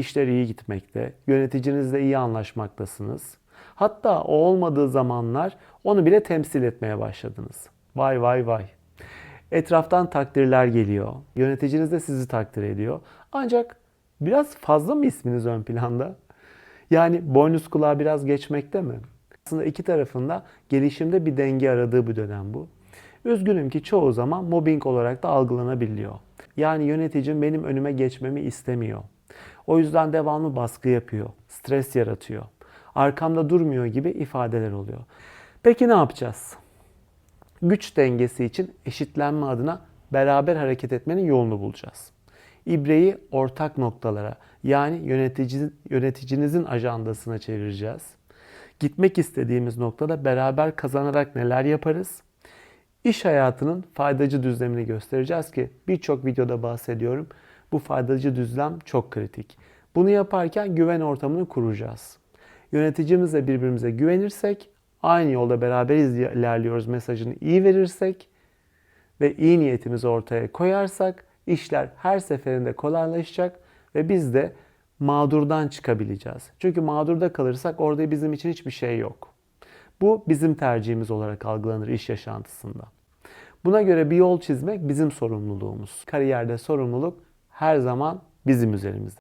işler iyi gitmekte, yöneticinizle iyi anlaşmaktasınız. Hatta o olmadığı zamanlar onu bile temsil etmeye başladınız. Vay vay vay. Etraftan takdirler geliyor. Yöneticiniz de sizi takdir ediyor. Ancak biraz fazla mı isminiz ön planda? Yani boynuz kulağı biraz geçmekte mi? Aslında iki tarafında gelişimde bir denge aradığı bir dönem bu. Üzgünüm ki çoğu zaman mobbing olarak da algılanabiliyor. Yani yöneticim benim önüme geçmemi istemiyor. O yüzden devamlı baskı yapıyor, stres yaratıyor. Arkamda durmuyor gibi ifadeler oluyor. Peki ne yapacağız? Güç dengesi için eşitlenme adına beraber hareket etmenin yolunu bulacağız. İbreyi ortak noktalara yani yönetici, yöneticinizin ajandasına çevireceğiz. Gitmek istediğimiz noktada beraber kazanarak neler yaparız? İş hayatının faydacı düzlemini göstereceğiz ki birçok videoda bahsediyorum. Bu faydacı düzlem çok kritik. Bunu yaparken güven ortamını kuracağız. Yöneticimizle birbirimize güvenirsek, aynı yolda beraber ilerliyoruz mesajını iyi verirsek ve iyi niyetimizi ortaya koyarsak işler her seferinde kolaylaşacak ve biz de mağdurdan çıkabileceğiz. Çünkü mağdurda kalırsak orada bizim için hiçbir şey yok. Bu bizim tercihimiz olarak algılanır iş yaşantısında. Buna göre bir yol çizmek bizim sorumluluğumuz. Kariyerde sorumluluk her zaman bizim üzerimizde.